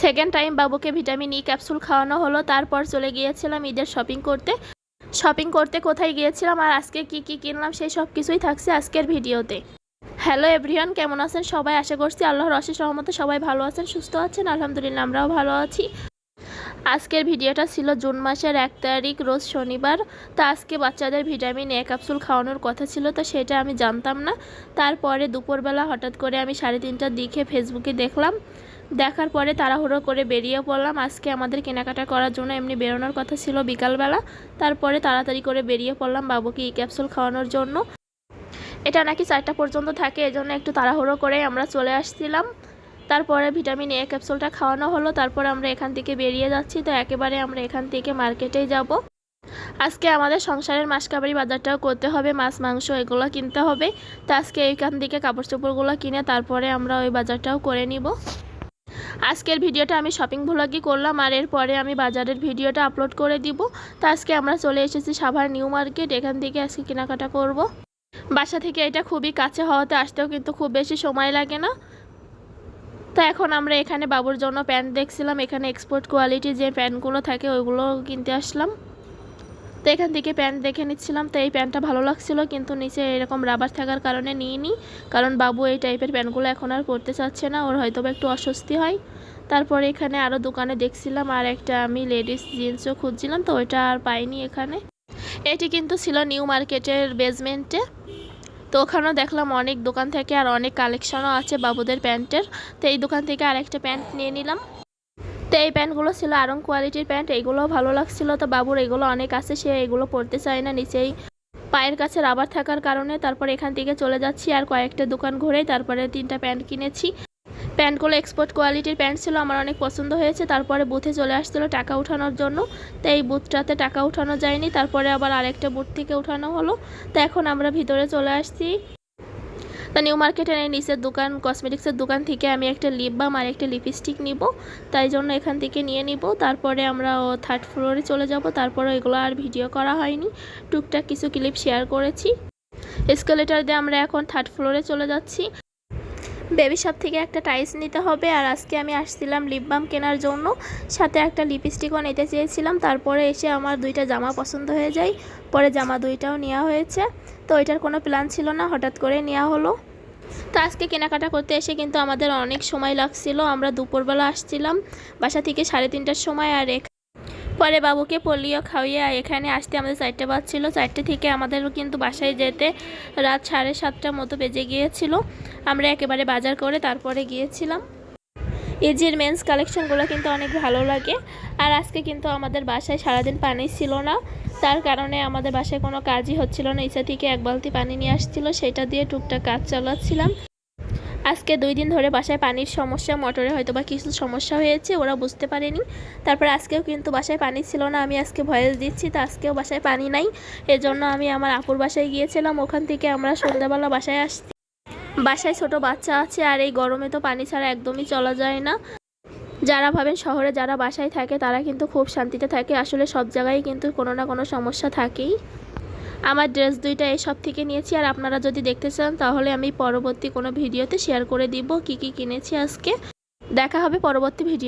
Second time বাবুকে vitamin E capsule খাওয়ানো হলো, তারপর চলে গিয়েছিলাম ঈদের শপিং করতে। শপিং করতে কোথায় গিয়েছিলাম আর আজকে কি কি কিনলাম সেই সব কিছুই থাকছে আজকের ভিডিওতে। হ্যালো এভরিওয়ান কেমন আছেন সবাই? আশা করছি আল্লাহর অশেষ রহমতে সবাই ভালো আছেন, সুস্থ আছেন, আলহামদুলিল্লাহ আমরাও ভালো আছি। আজকের ভিডিওটা ছিল জুন মাসের এক তারিখ, রোজ শনিবার। তা আজকে বাচ্চাদের ভিটামিন এ ক্যাপসুল খাওয়ানোর কথা ছিল, তো সেটা আমি জানতাম না। তারপরে দুপুরবেলা হঠাৎ করে আমি সাড়ে তিনটার দিকে ফেসবুকে দেখলাম দেখার পরে তাড়াহুড়ো করে বেরিয়ে পড়লাম। আজকে আমাদের কেনাকাটা করার জন্য এমনি বেরোনোর কথা ছিল বিকালবেলা। তারপরে তাড়াতাড়ি করে বেরিয়ে পড়লাম বাবুকে ই ক্যাপসুল খাওয়ানোর জন্য। এটা নাকি চারটা পর্যন্ত থাকে, এজন্য একটু তাড়াহুড়ো করে আমরা চলে আসছিলাম। তারপরে ভিটামিন এ ক্যাপসুলটা খাওয়ানো হলো, তারপরে আমরা এখান থেকে বেরিয়ে যাচ্ছি। তো একেবারে আমরা এখান থেকে মার্কেটেই যাব। আজকে আমাদের সংসারের মাসকাবারি বাজারটাও করতে হবে, মাছ, মাংস এগুলো কিনতে হবে। তো আজকে এইখান থেকে কাপড় চোপড়গুলো কিনে তারপরে আমরা ওই বাজারটাও করে নিব। আজকের ভিডিওটা আমি শপিং ভ্লগই করলাম, আর এরপরে আমি বাজারের ভিডিওটা আপলোড করে দিব। তো আজকে আমরা চলে এসেছি সাভার নিউ মার্কেট, এখান থেকে আজকে কেনাকাটা করব। বাসা থেকে এটা খুবই কাছে হওয়াতে আসতেও কিন্তু খুব বেশি সময় লাগে না। তো এখন আমরা এখানে বাবুর জন্য প্যান্ট দেখছিলাম, এখানে এক্সপোর্ট কোয়ালিটির যে প্যান্টগুলো থাকে ওইগুলো কিনতে আসলাম। তো এখান থেকে প্যান্ট দেখে নিচ্ছিলাম, তো এই প্যান্টটা ভালো লাগছিল, কিন্তু নিচে এরকম রাবার থাকার কারণে নিইনি। কারণ বাবু এই টাইপের প্যান্টগুলো এখন আর পরতে চাচ্ছে না, ওর হয়তো একটু অস্বস্তি হয়। তারপরে এখানে আরও দোকানে দেখছিলাম, আর একটা আমি লেডিস জিন্সও খুঁজছিলাম, তো ওইটা আর পাইনি এখানে। এটি কিন্তু ছিল নিউ মার্কেটের বেসমেন্টে তো ওখানেও দেখলাম অনেক দোকান থেকে আর অনেক কালেকশনও আছে বাবুদের প্যান্টের। তো এই দোকান থেকে আরেকটা প্যান্ট নিয়ে নিলাম। তো এই প্যান্টগুলো ছিল আরং কোয়ালিটির প্যান্ট এইগুলোও ভালো লাগছিল। তো বাবুর এগুলো অনেক আছে, সে এগুলো পরতে চায় না, নিচেই পায়ের কাছে রাবার থাকার কারণে। তারপর এখান থেকে চলে যাচ্ছি আর কয়েকটা দোকান ঘুরেই তারপরে তিনটা প্যান্ট কিনেছি। প্যান্টগুলো এক্সপোর্ট কোয়ালিটির প্যান্ট ছিল, আমার অনেক পছন্দ হয়েছে। তারপরে বুথে চলে আসছিল টাকা উঠানোর জন্য। তো এই বুথটাতে টাকা উঠানো যায়নি, তারপরে আবার আরেকটা বুথ থেকে উঠানো হলো। তো এখন আমরা ভিতরে চলে আসছি। তা নিউ মার্কেটের এই নিচের দোকান কসমেটিক্সের দোকান থেকে আমি একটা লিপ বাম আর একটা লিপস্টিক নিব। তাই জন্য এখান থেকে নিয়ে নিব। তারপরে আমরা থার্ড ফ্লোরে চলে যাব। তারপরে এগুলো আর ভিডিও করা হয়নি। টুকটাক কিছু ক্লিপ শেয়ার করেছি। এসকেলেটার দিয়ে আমরা এখন থার্ড ফ্লোরে চলে যাচ্ছি। বেবি শপ থেকে একটা টাইস নিতে হবে আর আজকে আমি আসছিলাম লিপ বাম কেনার জন্য। সাথে একটা লিপস্টিকও নিতে চেয়েছিলাম, তারপরে এসে আমার দুইটা জামা পছন্দ হয়ে যায়। পরে জামা দুইটাও নেওয়া হয়েছে। তো এটার কোনো প্ল্যান ছিল না, হঠাৎ করে নেওয়া হলো। তো আজকে কেনাকাটা করতে এসে কিন্তু আমাদের অনেক সময় লাগছিল। আমরা দুপুরবেলা আসছিলাম বাসা থেকে সাড়ে তিনটার সময় আর পরে বাবুকে পোলিও খাওয়িয়ে এখানে আসতে আমাদের চারটে বাজছিল। চারটে থেকে আমাদের কিন্তু বাসায় যেতে রাত সাড়ে সাতটার মতো বেজে গিয়েছিল। আমরা একেবারে বাজার করে তারপরে গিয়েছিলাম। এজির মেন্স কালেকশনগুলো কিন্তু অনেক ভালো লাগে। আর আজকে কিন্তু আমাদের বাসায় সারাদিন পানি ছিল না। তার কারণে আমাদের বাসায় কোনো কাজই হচ্ছিল না। ইচ্ছা থেকে এক বালতি পানি নিয়ে আসছিল। সেটা দিয়ে টুকটাক কাজ চালাচ্ছিলাম। আজকে দুই দিন ধরে বাসায় পানির সমস্যা, মোটরে হয়তো বা কিছু সমস্যা হয়েছে, ওরা বুঝতে পারেনি। তারপর আজকেও কিন্তু বাসায় পানি ছিল না, আমি আজকে ভয়েস দিচ্ছি, তো আজকেও বাসায় পানি নাই। এজন্য আমি আমার আপুর বাসায় গিয়েছিলাম, ওখান থেকে আমরা সন্ধ্যাবেলা বাসায় আসছি। বাসায় ছোট বাচ্চা আছে, আর এই গরমে তো পানি ছাড়া একদমই চলা যায় না। যারা ভাবেন শহরে যারা বাসায় থাকে, তারা কিন্তু খুব শান্তিতে থাকে, আসলে সব জায়গায় কিন্তু কোনো না কোনো সমস্যা থাকেই। আমার ড্রেস দুইটা এই সব থেকে নিয়েছি, আর আপনারা যদি দেখতে চান তাহলে আমি পরবর্তী কোনো ভিডিওতে শেয়ার করে দিব কি কি কিনেছি আজকে। দেখা হবে পরবর্তী ভিডিও